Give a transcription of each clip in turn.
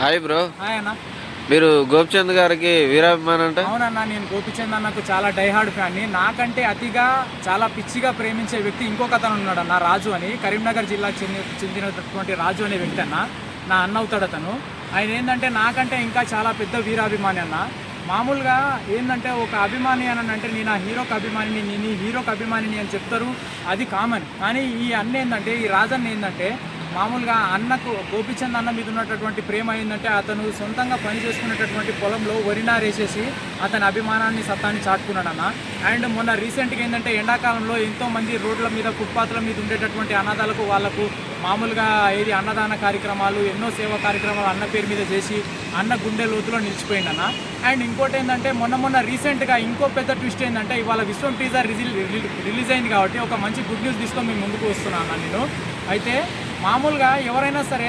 Hi bro. Hi అన్న. మీరు గోపిచంద్ గారికి వీరాభిమాన్ అంట? అవునన్నా నేను గోపిచంద్ అన్నకు చాలా డైహార్డ్ ఫ్యాన్ని. నాకంటే అతిగా చాలా పిచ్చిగా ప్రేమించే వ్యక్తి ఇంకొక అతను ఉన్నాడు అన్న రాజు అని. కరీంనగర్ జిల్లాకు చెంది చెందినటువంటి రాజు అనే వ్యక్తి అన్న. నా అన్న అవుతాడు అతను. ఆయన ఏంటంటే నాకంటే ఇంకా చాలా పెద్ద వీరాభిమాని అన్న. మామూలుగా ఏంటంటే ఒక అభిమాని అని అంటే నేను ఆ హీరోకి అభిమానిని నేను ఈ హీరోకి అభిమానిని అని చెప్తారు. అది కామన్. కానీ ఈ అన్న ఏంటంటే ఈ రాజన్న ఏంటంటే మామూలుగా అన్నకు గోపిచంద్ అన్న మీద ఉన్నటువంటి ప్రేమ ఏంటంటే అతను సొంతంగా పని చేసుకునేటటువంటి పొలంలో వరినారేసేసి అతని అభిమానాన్ని సత్తాన్ని చాటుకున్నాడు అన్న అండ్ మొన్న రీసెంట్గా ఏంటంటే ఎండాకాలంలో ఎంతోమంది రోడ్ల మీద ఫుట్పాత్ల మీద ఉండేటటువంటి అనాథాలకు వాళ్ళకు మామూలుగా ఏది అన్నదాన కార్యక్రమాలు ఎన్నో సేవా కార్యక్రమాలు అన్న పేరు మీద చేసి అన్న గుండె లోతులో నిలిచిపోయింది అన్న అండ్ ఇంకోటి ఏంటంటే మొన్న మొన్న రీసెంట్గా ఇంకో పెద్ద ట్విస్ట్ ఏంటంటే ఇవాళ విశ్వం టీజర్ రిలీజ్ అయింది కాబట్టి ఒక మంచి గుడ్ న్యూస్ తీసుకొని మేము ముందుకు వస్తున్నాను అన్న నేను. అయితే మామూలుగా ఎవరైనా సరే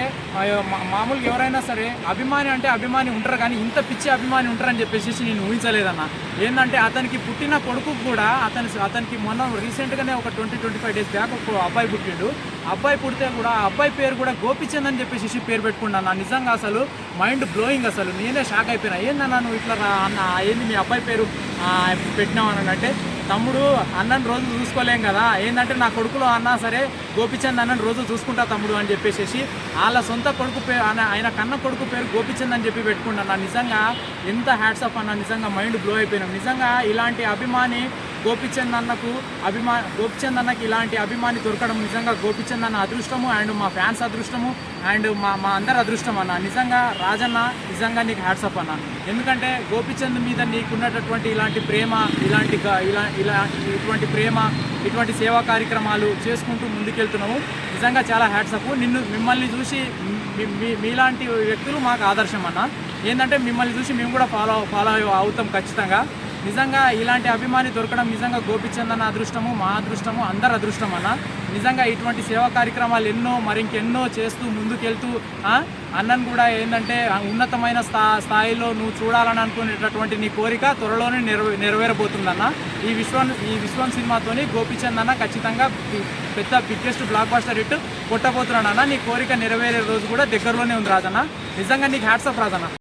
మామూలుగా ఎవరైనా సరే అభిమాని అంటే అభిమాని ఉంటారు కానీ ఇంత పిచ్చి అభిమాని ఉంటారని చెప్పేసి నేను ఊహించలేదన్న. ఏంటంటే అతనికి పుట్టిన కొడుకు కూడా అతని అతనికి మొన్న రీసెంట్గానే ఒక twenty twenty five days back ఒక అబ్బాయి పుట్టిండు. అబ్బాయి పుడితే కూడా అబ్బాయి పేరు కూడా గోపిచంద్ అని చెప్పేసి పేరు పెట్టుకున్నాను. నిజంగా అసలు మైండ్ బ్లోయింగ్ అసలు. నేనే షాక్ అయిపోయినా. ఏందన్నా నువ్వు ఇట్లా అన్న? ఏంది మీ అబ్బాయి పేరు పెట్టినావు అని అంటే తమ్ముడు అన్నని రోజు చూసుకోలేం కదా. ఏంటంటే నా కొడుకులో అన్నా సరే గోపిచంద్ అన్నని రోజు చూసుకుంటా తమ్ముడు అని చెప్పేసి వాళ్ళ సొంత కొడుకు పేరు ఆయన ఆయన కన్న కొడుకు పేరు గోపిచంద్ అని చెప్పి పెట్టుకున్నాను. నిజంగా ఎంత హ్యాట్సప్ అన్న నిజంగా మైండ్ బ్లో అయిపోయినాం. నిజంగా ఇలాంటి అభిమాని గోపిచంద్ అన్నకు అభిమా గోపిచంద్ అన్నకి ఇలాంటి అభిమాని దొరకడం నిజంగా గోపిచంద్ అన్న అదృష్టము అండ్ మా ఫ్యాన్స్ అదృష్టము అండ్ మా మా అందరి అదృష్టం అన్న. నిజంగా రాజన్న నిజంగా నీకు హ్యాట్సప్ అన్న. ఎందుకంటే గోపిచంద్ మీద నీకున్నటువంటి ఇలాంటి ప్రేమ ఇలాంటి ఇలా ఇలా ఇటువంటి ప్రేమ ఇటువంటి సేవా కార్యక్రమాలు చేసుకుంటూ ముందుకెళ్తున్నాము. నిజంగా చాలా హ్యాట్సప్ నిన్ను మిమ్మల్ని చూసి మీ- మీ- మీలాంటి వ్యక్తులు మాకు ఆదర్శం అన్న. ఏంటంటే మిమ్మల్ని చూసి మేము కూడా ఫాలో ఫాలో అవుతాం ఖచ్చితంగా. నిజంగా ఇలాంటి అభిమాని దొరకడం నిజంగా గోపిచంద్ అన్న అదృష్టము మా అదృష్టము అందరి అదృష్టం అన్న. నిజంగా ఇటువంటి సేవా కార్యక్రమాలు ఎన్నో మరి ఇంకెన్నో చేస్తూ ముందుకెళ్తూ అన్నను కూడా ఏంటంటే ఉన్నతమైన స్థా స్థాయిలో నువ్వు చూడాలని అనుకునేటటువంటి నీ కోరిక త్వరలోనే నెరవే నెరవేరబోతుందన్న. ఈ విశ్వం ఈ విశ్వం సినిమాతోని గోపిచంద్ అన్న ఖచ్చితంగా పెద్ద బిగ్గెస్ట్ బ్లాక్ బాస్టర్ హిట్ కొట్టబోతున్నాడు అన్న నీ కోరిక నెరవేరే రోజు కూడా దగ్గరలోనే ఉంది రాదన్న నిజంగా నీకు హ్యాట్సప్ రాదన్న